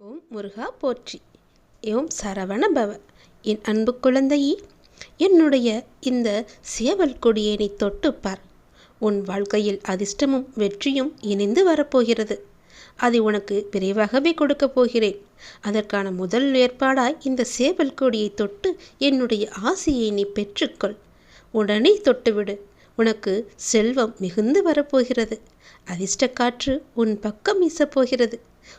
ஓம் முருகா போற்றி. ஓம் சரவண பவ என் அன்பு குழந்தையே என்னுடைய இந்த சேவல் கொடியேனை தொட்டுப்பார் உன் வாழ்க்கையில் அதிர்ஷ்டமும் வெற்றியும் இணைந்து வரப்போகிறது. அதை உனக்கு விரைவாகவே கொடுக்கப் போகிறேன். அதற்கான முதல் ஏற்பாடாய் இந்த சேவல் கொடியை தொட்டு என்னுடைய ஆசையை நீ பெற்றுக்கொள். உடனே தொட்டுவிடு. உனக்கு செல்வம் மிகுந்து வரப்போகிறது. அதிர்ஷ்ட காற்று உன் பக்கம் வீசப்போகிறது.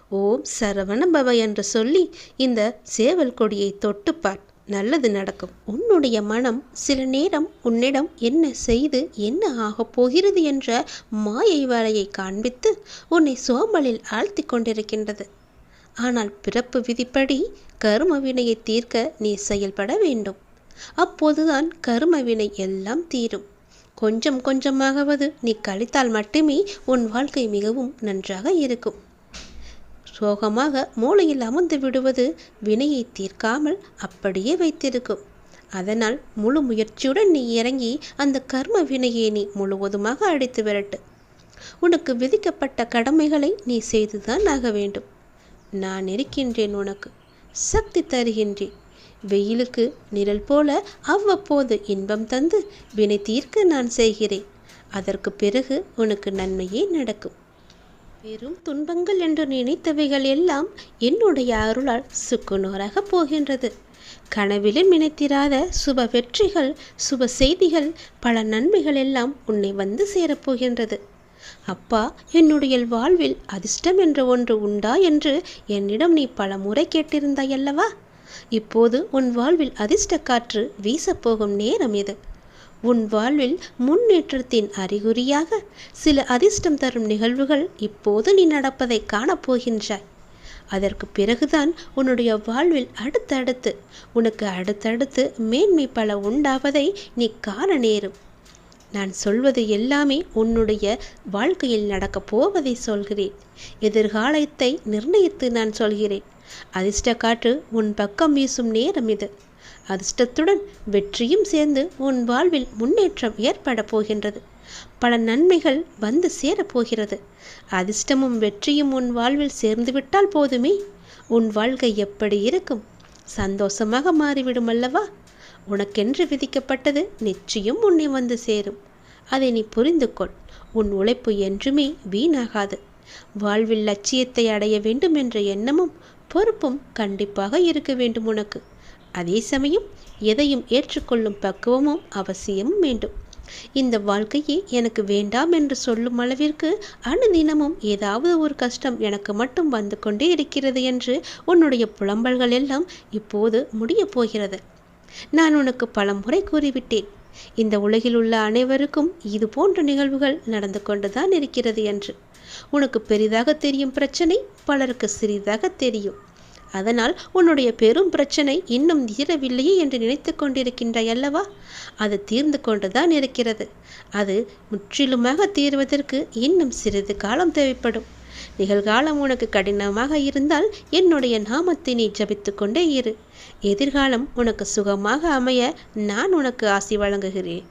ஓம் சரவண பவ என்று சொல்லி இந்த சேவல் கொடியை தொட்டுப்பார். நல்லது நடக்கும். உன்னுடைய மனம் சில நேரம் உன்னிடம் என்ன செய்து என்ன ஆகப் போகிறது என்ற மாயை வலையை காண்பித்து உன்னை சோம்பலில் ஆழ்த்தி கொண்டிருக்கின்றது. ஆனால் பிறப்பு விதிப்படி கரும வினையை தீர்க்க நீ செயல்பட வேண்டும். அப்போதுதான் கரும வினை எல்லாம் தீரும். கொஞ்சம் கொஞ்சமாகவது நீ கழித்தால் மட்டுமே உன் வாழ்க்கை மிகவும் நன்றாக இருக்கும். சோகமாக மூளையில் அமர்ந்து விடுவது வினையை தீர்க்காமல் அப்படியே வைத்திருக்கும். அதனால் முழு முயற்சியுடன் நீ இறங்கி அந்த கர்ம வினையை நீ முழுவதுமாக அடித்து விரட்டு. உனக்கு விதிக்கப்பட்ட கடமைகளை நீ செய்துதான் ஆக வேண்டும். நான் இருக்கின்றேன் உனக்கு. சக்தி தருகின்றேன். வெயிலுக்கு நிழல் போல அவ்வப்போது இன்பம் தந்து வினை தீர்க்க நான் செய்கிறேன். அதற்கு பிறகு உனக்கு நன்மையே நடக்கும். பெரும் துன்பங்கள் என்று நினைத்தவைகள் எல்லாம் என்னுடைய அருளால் சுக்குநூறாக போகின்றது. கனவிலும் நினைத்திராத சுப வெற்றிகள் சுப செய்திகள் பல நன்மைகள் எல்லாம் உன்னை வந்து சேரப்போகின்றது. அப்பா என்னுடைய வாழ்வில் அதிர்ஷ்டம் என்ற ஒன்று உண்டா என்று என்னிடம் நீ பல முறை கேட்டிருந்தாய் அல்லவா? இப்போது உன் வாழ்வில் அதிர்ஷ்ட காற்று வீசப்போகும் நேரம் இது. உன் வாழ்வில் முன்னேற்றத்தின் அறிகுறியாக சில அதிர்ஷ்டம் தரும் நிகழ்வுகள் இப்போது நீ நடப்பதை காணப்போகின்றாய் அதற்கு பிறகுதான் உன்னுடைய வாழ்வில் அடுத்தடுத்து உனக்கு அடுத்தடுத்து மேன்மை பல உண்டாவதை நீ காண நேரும். நான் சொல்வது எல்லாமே உன்னுடைய வாழ்க்கையில் நடக்கப் போவதை சொல்கிறேன். எதிர்காலத்தை நிர்ணயித்து நான் சொல்கிறேன். அதிர்ஷ்ட காற்று உன் பக்கம் வீசும் நேரம் இது. அதிர்ஷ்டத்துடன் வெற்றியும் சேர்ந்து உன் வாழ்வில் முன்னேற்றம் ஏற்பட போகின்றது. பல நன்மைகள் வந்து சேரப்போகிறது அதிர்ஷ்டமும் வெற்றியும் உன் வாழ்வில் சேர்ந்துவிட்டால் போதுமே. உன் வாழ்க்கை எப்படி இருக்கும்? சந்தோஷமாக மாறிவிடும் அல்லவா? உனக்கென்று விதிக்கப்பட்டது நிச்சயம் உன்னை வந்து சேரும். அதை நீ புரிந்து கொள். உன் உழைப்பு என்றுமே வீணாகாது. வாழ்வில் லட்சியத்தை அடைய வேண்டும் என்ற எண்ணமும் பொறுப்பும் கண்டிப்பாக இருக்க வேண்டும் உனக்கு. அதே சமயம் எதையும் ஏற்றுக்கொள்ளும் பக்குவமும் அவசியமும் வேண்டும். இந்த வாழ்க்கையே எனக்கு வேண்டாம் என்று சொல்லும் அளவிற்கு அனுதினமும் ஏதாவது ஒரு கஷ்டம் எனக்கு மட்டும் வந்து கொண்டே இருக்கிறது என்று உன்னுடைய புலம்பல்கள் எல்லாம் இப்போது முடியப் போகிறது. நான் உனக்கு பல முறை கூறிவிட்டேன். இந்த உலகில் உள்ள அனைவருக்கும் இது போன்ற நிகழ்வுகள் நடந்து கொண்டுதான் இருக்கிறது என்று. உனக்கு பெரிதாக தெரியும் பிரச்சனை பலருக்கு சிறிதாக தெரியும். அதனால் உன்னுடைய பெரும் பிரச்சனை இன்னும் தீரவில்லையே என்று நினைத்து கொண்டிருக்கின்றாய் அல்லவா? அது தீர்ந்து கொண்டுதான் இருக்கிறது. அது முற்றிலுமாக தீர்வதற்கு இன்னும் சிறிது காலம் தேவைப்படும். நிகழ்காலம் உனக்கு கடினமாக இருந்தால் என்னுடைய நாமத்தை நீ ஜபித்து கொண்டே இரு. எதிர்காலம் உனக்கு சுகமாக அமைய நான் உனக்கு ஆசி வழங்குகிறேன்.